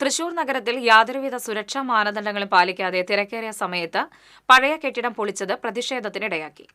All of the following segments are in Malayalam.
തൃശൂർ നഗരത്തിൽ യാതൊരുവിധ സുരക്ഷാ മാനദണ്ഡങ്ങളും പാലിക്കാതെ തിരക്കേറിയ സമയത്ത് പഴയ കെട്ടിടം പൊളിച്ചത് പ്രതിഷേധത്തിനിടയാക്കി.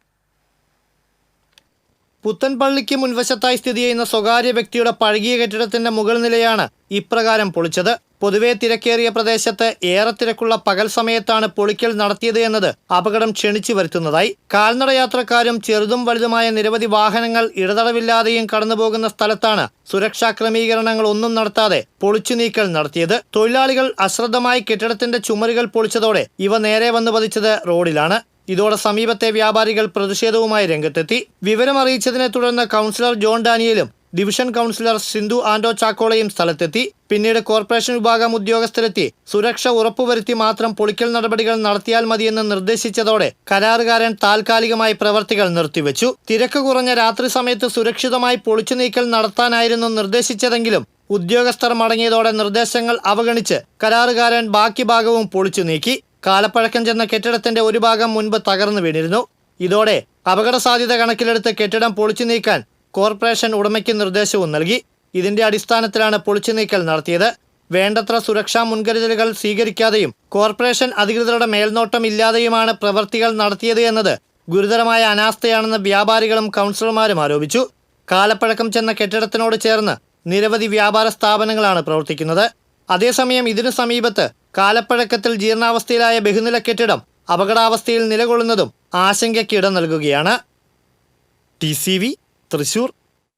പുത്തൻപള്ളിക്ക് മുൻവശത്തായി സ്ഥിതി ചെയ്യുന്ന സ്വകാര്യ വ്യക്തിയുടെ പഴകിയ കെട്ടിടത്തിന്റെ മുകൾ നിലയാണ് ഇപ്രകാരം പൊളിച്ചത്. പൊതുവെ തിരക്കേറിയ പ്രദേശത്ത് ഏറെ തിരക്കുള്ള പകൽ സമയത്താണ് പൊളിക്കൽ നടത്തിയത് എന്നത് അപകടം ക്ഷണിച്ചു വരുത്തുന്നതായി. കാൽനടയാത്രക്കാരും ചെറുതും വലുതുമായ നിരവധി വാഹനങ്ങൾ ഇടതടവില്ലാതെയും കടന്നുപോകുന്ന സ്ഥലത്താണ് സുരക്ഷാ ക്രമീകരണങ്ങൾ ഒന്നും നടത്താതെ പൊളിച്ചു നീക്കൽ നടത്തിയത്. തൊഴിലാളികൾ അശ്രദ്ധമായി കെട്ടിടത്തിന്റെ ചുമരുകൾ പൊളിച്ചതോടെ ഇവ നേരെ വന്നു പതിച്ചത് റോഡിലാണ്. ഇതോടെ സമീപത്തെ വ്യാപാരികൾ പ്രതിഷേധവുമായി രംഗത്തെത്തി. വിവരം അറിയിച്ചതിനെ തുടർന്ന് കൗൺസിലർ ജോൺ ഡാനിയലും ഡിവിഷൻ കൗൺസിലർ സിന്ധു ആൻഡോ ചാക്കോളയും സ്ഥലത്തെത്തി. പിന്നീട് കോർപ്പറേഷൻ വിഭാഗം ഉദ്യോഗസ്ഥരെത്തി. സുരക്ഷ ഉറപ്പുവരുത്തി മാത്രം പൊളിക്കൽ നടപടികൾ നടത്തിയാൽ മതിയെന്ന് നിർദ്ദേശിച്ചതോടെ കരാറുകാരൻ താൽക്കാലികമായി പ്രവർത്തികൾ നിർത്തിവെച്ചു. തിരക്ക് കുറഞ്ഞ രാത്രി സമയത്ത് സുരക്ഷിതമായി പൊളിച്ചു നീക്കൽ നടത്താനായിരുന്നു നിർദ്ദേശിച്ചതെങ്കിലും ഉദ്യോഗസ്ഥർ മടങ്ങിയതോടെ നിർദ്ദേശങ്ങൾ അവഗണിച്ച് കരാറുകാരൻ ബാക്കി ഭാഗവും പൊളിച്ചു നീക്കി. കാലപ്പഴക്കം ചെന്ന കെട്ടിടത്തിന്റെ ഒരു ഭാഗം മുൻപ് തകർന്നു വീണിരുന്നു. ഇതോടെ അപകട സാധ്യത കണക്കിലെടുത്ത് കെട്ടിടം പൊളിച്ചു നീക്കാൻ കോർപ്പറേഷൻ ഉടമയ്ക്ക് നിർദ്ദേശവും നൽകി. ഇതിന്റെ അടിസ്ഥാനത്തിലാണ് പൊളിച്ചു നീക്കൽ നടത്തിയത്. വേണ്ടത്ര സുരക്ഷാ മുൻകരുതലുകൾ സ്വീകരിക്കാതെയും കോർപ്പറേഷൻ അധികൃതരുടെ മേൽനോട്ടം ഇല്ലാതെയുമാണ് പ്രവൃത്തികൾ നടത്തിയത് എന്നത് ഗുരുതരമായ അനാസ്ഥയാണെന്ന് വ്യാപാരികളും കൗൺസിലർമാരും ആരോപിച്ചു. കാലപ്പഴക്കം ചെന്ന കെട്ടിടത്തിനോട് ചേർന്ന് നിരവധി വ്യാപാര സ്ഥാപനങ്ങളാണ് പ്രവർത്തിക്കുന്നത്. അതേസമയം ഇതിനു സമീപത്ത് കാലപ്പഴക്കത്തിൽ ജീർണാവസ്ഥയിലായ ബഹുനില കെട്ടിടം അപകടാവസ്ഥയിൽ നിലകൊള്ളുന്നതും ആശങ്കയ്ക്ക് ഇടം നൽകുകയാണ്. T C Thrissur